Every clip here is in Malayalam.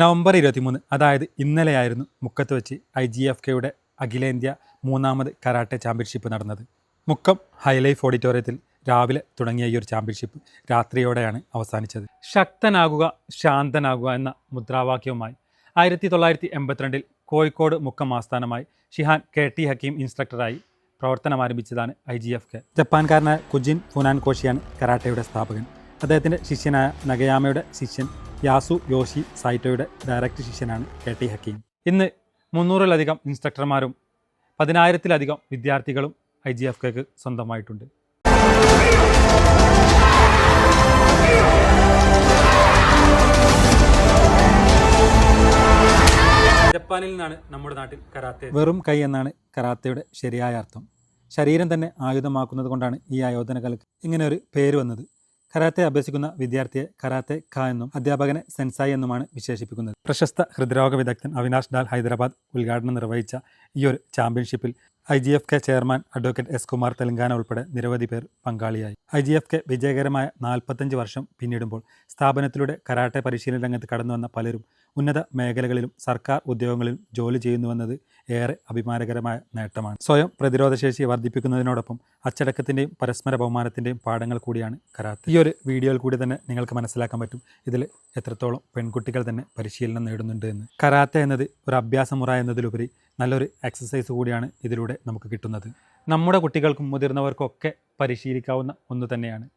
നവംബർ ഇരുപത്തിമൂന്ന് അതായത് ഇന്നലെയായിരുന്നു മുക്കത്ത് വെച്ച് ഐ ജി എഫ് കെയുടെ അഖിലേന്ത്യാ മൂന്നാമത് കരാട്ടെ ചാമ്പ്യൻഷിപ്പ് നടന്നത്. മുക്കം ഹൈലൈഫ് ഓഡിറ്റോറിയത്തിൽ രാവിലെ തുടങ്ങിയ ഈ ഒരു ചാമ്പ്യൻഷിപ്പ് രാത്രിയോടെയാണ് അവസാനിച്ചത്. ശക്തനാകുക ശാന്തനാകുക എന്ന മുദ്രാവാക്യവുമായി ആയിരത്തി തൊള്ളായിരത്തി എൺപത്തിരണ്ടിൽ കോഴിക്കോട് മുക്കം ആസ്ഥാനമായി ഷിഹാൻ കെ ടി ഹക്കീം ഇൻസ്ട്രക്ടറായി പ്രവർത്തനം ആരംഭിച്ചതാണ് ഐ ജി എഫ് കെ ജപ്പാൻകാരനായ കുജിൻ ഫുനാൻ കോഷിയാണ് കരാട്ടയുടെ സ്ഥാപകൻ. അദ്ദേഹത്തിന്റെ ശിഷ്യനായ നഗയാമയുടെ ശിഷ്യൻ യാസു യോഷി സൈറ്റോയുടെ ഡയറക്റ്റ് ശിഷ്യനാണ് കെ ടി ഹക്കീം. ഇന്ന് മുന്നൂറിലധികം ഇൻസ്ട്രക്ടർമാരും പതിനായിരത്തിലധികം വിദ്യാർത്ഥികളും ഐ ജി എഫ് കെക്ക് സ്വന്തമായിട്ടുണ്ട്. ജപ്പാനിൽ നിന്നാണ് നമ്മുടെ നാട്ടിൽ കരാത്തെ. വെറും കൈ എന്നാണ് കരാത്തയുടെ ശരിയായ അർത്ഥം. ശരീരം തന്നെ ആയുധമാക്കുന്നത് കൊണ്ടാണ് ഈ ആയോധന കലക്ക് ഇങ്ങനെ ഒരു പേര് വന്നത്. കരാത്തെ അഭ്യസിക്കുന്ന വിദ്യാർത്ഥിയെ കരാത്തെ ഖ എന്നും അധ്യാപകനെ സെൻസായി എന്നുമാണ് വിശേഷിപ്പിക്കുന്നത്. പ്രശസ്ത ഹൃദ്രോഗ വിദഗ്ധൻ അവിനാഷ് ഡാൽ ഹൈദരാബാദ് ഉദ്ഘാടനം നിർവഹിച്ച ഈ ഒരു ചാമ്പ്യൻഷിപ്പിൽ I G F K chairman advocate S Kumar Telangana ഉൾപ്പെടെ നിരവധി പേർ പങ്കാളിയായി. ഐ ജി എഫ് കെ വിജയകരമായ നാൽപ്പത്തഞ്ച് വർഷം പിന്നിടുമ്പോൾ സ്ഥാപനത്തിലൂടെ കരാട്ടെ പരിശീലന രംഗത്ത് കടന്നു വന്ന പലരും ഉന്നത മേഖലകളിലും സർക്കാർ ഉദ്യോഗങ്ങളിലും ജോലി ചെയ്യുന്നുവെന്നത് ഏറെ അഭിമാനകരമായ നേട്ടമാണ്. സ്വയം പ്രതിരോധശേഷി വർദ്ധിപ്പിക്കുന്നതിനോടൊപ്പം അച്ചടക്കത്തിന്റെയും പരസ്പര ബഹുമാനത്തിന്റെയും പാഠങ്ങൾ കൂടിയാണ് കരാട്ടെ ഈ ഒരു വീഡിയോയിൽ കൂടി തന്നെ നിങ്ങൾക്ക് മനസ്സിലാക്കാൻ പറ്റും ഇതിൽ എത്രത്തോളം പെൺകുട്ടികൾ തന്നെ പരിശീലനം നേടുന്നുണ്ട് എന്ന്. കരാത്തെ എന്നത് ഒരു അഭ്യാസമുറ എന്നതിലുപരി നല്ലൊരു എക്സസൈസ് കൂടിയാണ് ഇതിലൂടെ നമുക്ക് കിട്ടുന്നത്. നമ്മുടെ കുട്ടികൾക്കും മുതിർന്നവർക്കൊക്കെ പരിശീലിക്കാവുന്ന ഒന്ന് തന്നെയാണ്.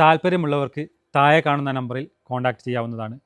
താല്പര്യമുള്ളവർക്ക് താഴെ കാണുന്ന നമ്പറിൽ കോൺടാക്റ്റ് ചെയ്യാവുന്നതാണ്.